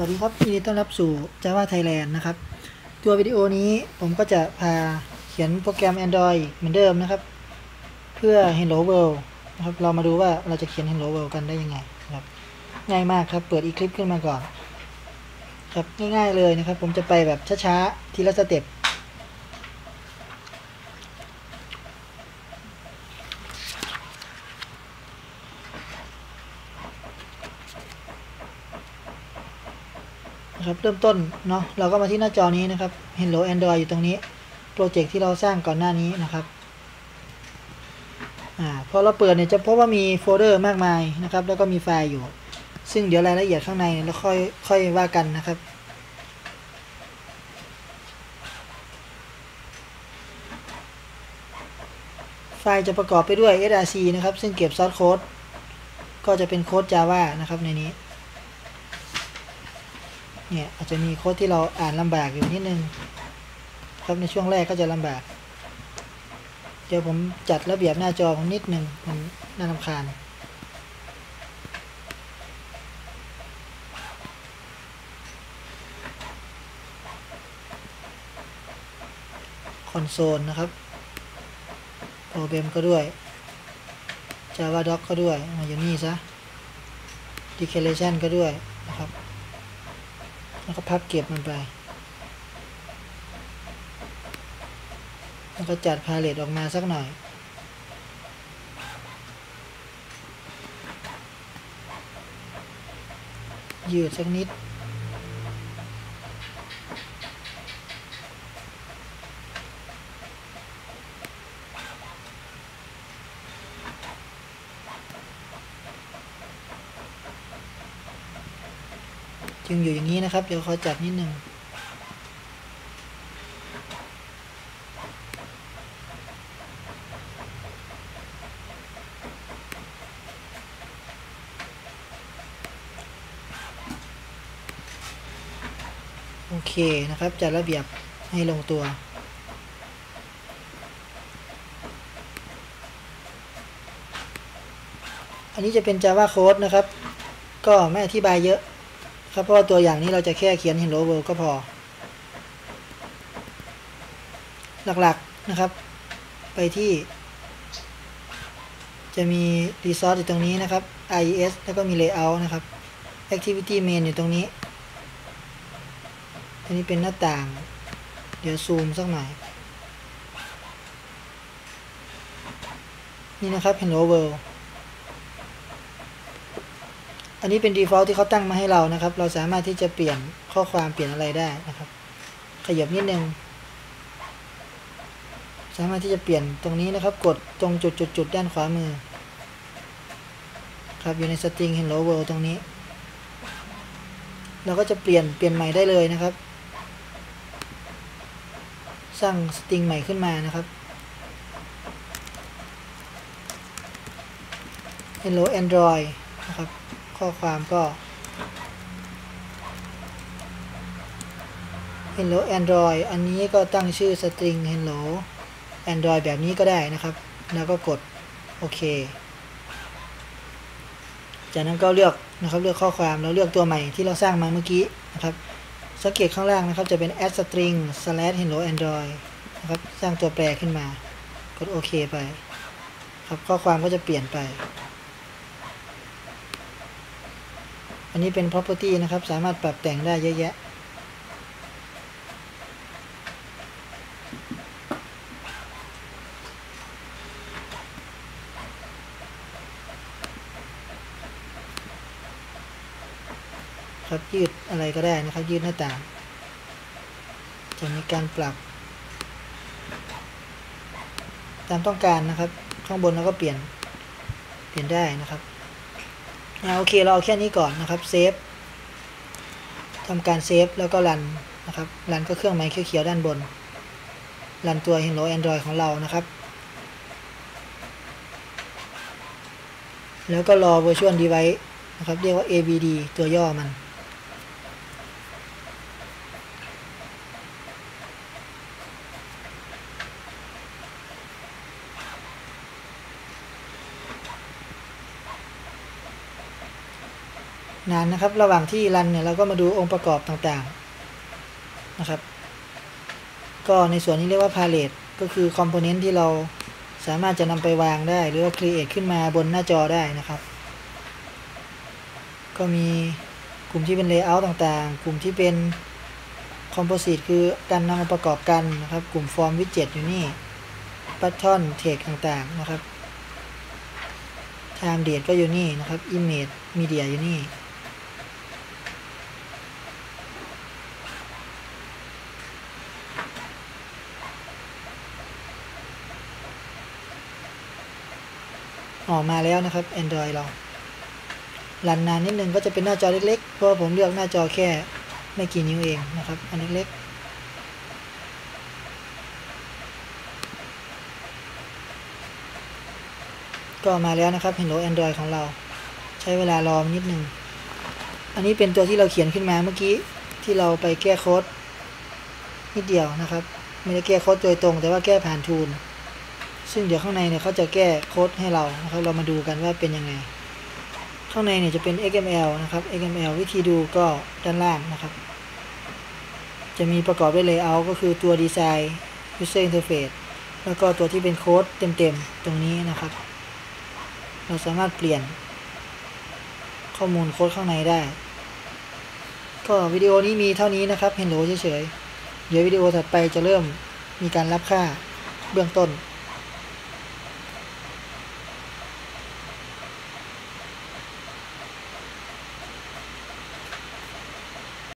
วัสดีครับยินดีต้อนรับสู่ Java Thailand นะครับ ตัววิดีโอนี้ผมก็จะพาเขียนโปรแกรม Android เหมือนเดิมนะครับ เพื่อ Hello World นะครับ เรามาดูว่าเราจะเขียน Hello World กันได้ยังไงครับ ง่ายมากครับ เปิดอีคลิปขึ้นมาก่อน ครับ ง่ายๆเลยนะครับ ผมจะไปแบบช้าๆ ทีละสเต็ป นะครับเริ่มต้นเนาะเราก็มาที่หน้าจอนี้นะครับ Hello Android อยู่ตรงนี้โปรเจกต์ที่เราสร้างก่อนหน้านี้นะครับอพอเราเปิดเนี่ยจะพบว่ามีโฟลเดอร์มากมายนะครับ แล้วก็มีไฟล์อยู่ ซึ่งเดี๋ยวรายละเอียดข้างในเราค่อยค่อยว่ากันนะครับ ไฟล์จะประกอบไปด้วย src นะครับ ซึ่งเก็บซอสโค้ดก็จะเป็นโค้ด Java นะครับในนี้ เนี่ยอาจจะมีโค้ดที่เราอ่านลำบากอยู่นิดนึงครับในช่วงแรกก็จะลำบากเดี๋ยวผมจัดระเบียบหน้าจอผมนิดนึงมันน่ารำคาญคอนโซลนะครับโปรเบมก็ด้วย Java Doc ก็ด้วย มาอยู่นี่ซะ Declaration ก็ด้วยนะครับ แล้วก็พับเก็บมันไป แล้วก็จัดพาเลตออกมาสักหน่อย ยืดสักนิด จึงอยู่อย่างนี้นะครับ เดี๋ยวขอจัดนิดหนึ่งโอเคนะครับ จัดระเบียบให้ลงตัว อันนี้จะเป็น Java Code นะครับ ก็ไม่อธิบายเยอะ ครับเพราะว่าตัวอย่างนี้เราจะแค่เขียน Hello World ก็พอ หลักๆนะครับ ไปที่ จะมี Resource อยู่ตรงนี้นะครับ IES แล้วก็มี Layout นะครับ Activity Main อยู่ตรงนี้ อันนี้เป็นหน้าต่าง เดี๋ยวซูมสักหน่อย นี่นะครับ Hello World อันนี้เป็น default ที่เขาตั้งมาให้เรานะครับ เราสามารถที่จะเปลี่ยนข้อความเปลี่ยนอะไรได้นะครับ ขยับนิดนึง สามารถที่จะเปลี่ยนตรงนี้นะครับ กดตรงจุดจุดจุดด้านขวามือ ครับอยู่ใน string hello world ตรงนี้ เราก็จะเปลี่ยนเปลี่ยนใหม่ได้เลยนะครับ สร้าง string ใหม่ขึ้นมานะครับ hello android นะครับ ข้อความก็ hello android อันนี้ก็ตั้งชื่อ string hello android แบบนี้ก็ได้นะครับ แล้วก็กดโอเค จากนั้นก็เลือกนะครับเลือกข้อความแล้วเลือกตัวใหม่ที่เราสร้างมาเมื่อกี้นะครับสังเกตข้างล่างนะครับจะเป็น add string slash hello android นะครับสร้างตัวแปรขึ้นมา กดโอเคไป ครับข้อความก็จะเปลี่ยนไป อั นนี้เป็น property นะครับ สามารถปรับแต่งได้เยอะแยะ ครับยืดอะไรก็ได้นะครับ ยืดหน้าต่าง จะมีการปรับ ตามต้องการนะครับ ข้างบนเราก็เปลี่ยน เปลี่ยนได้นะครับ อ่าโอเคเราเอาแค่นี้ก่อนนะครับเซฟทำการเซฟแล้วก็รันนะครับรันก็เครื่องไม้เขียวๆด้านบนรันตัว Hello Android ของเรานะครับ แล้วก็รอ Virtual Device นะครับ เรียกว่า ABD ตัวย่อมัน นานนะครับ ระหว่างที่รันเนี่ยเราก็มาดูองค์ประกอบต่างๆนะครับ ก็ในส่วนนี้เรียกว่า palette ก็คือคอมโพเนนต์ที่เราสามารถจะนำไปวางได้ หรือว่า create ขึ้นมาบนหน้าจอได้นะครับ ก็มีกลุ่มที่เป็น layout ต่างๆ กลุ่มที่เป็น composite คือการนำมาประกอบกันนะครับ กลุ่ม form widget อยู่นี่ pattern text ต่างๆนะครับ time date ก็อยู่นี่นะครับ image media อยู่นี่ ออกมาแล้วนะครับ Android เรารันนานนิดนึงก็จะเป็นหน้าจอเล็กๆ เพราะผมเลือกหน้าจอแค่ไม่กี่นิ้วเองนะครับ อันเล็กๆ ก็มาแล้วนะครับ Hello Android ของเรา ใช้เวลารอนิดนึง อันนี้เป็นตัวที่เราเขียนขึ้นมาเมื่อกี้ที่เราไปแก้โค้ดนิดเดียวนะครับ ไม่ได้แก้โค้ดโดยตรง แต่ว่าแก้ผ่านทูล ซึ่งเดี๋ยวข้างในเนี่ยเขาจะแก้โค้ดให้เรานะครับเรามาดูกันว่าเป็นยังไง ข้างในเนี่ยจะเป็น XML นะครับ XML วิธีดูก็ด้านล่างนะครับ จะมีประกอบด้วย Layout ก็คือตัว Design User Interface แล้วก็ตัวที่เป็นโค้ดเต็มๆ ตรงนี้นะครับ เราสามารถเปลี่ยนข้อมูลโค้ดข้างในได้ ก็วิดีโอนี้มีเท่านี้นะครับเห็นโหลเฉยๆ เดี๋ยววิดีโอถัดไปจะเริ่มมีการรับค่าเบื้องต้น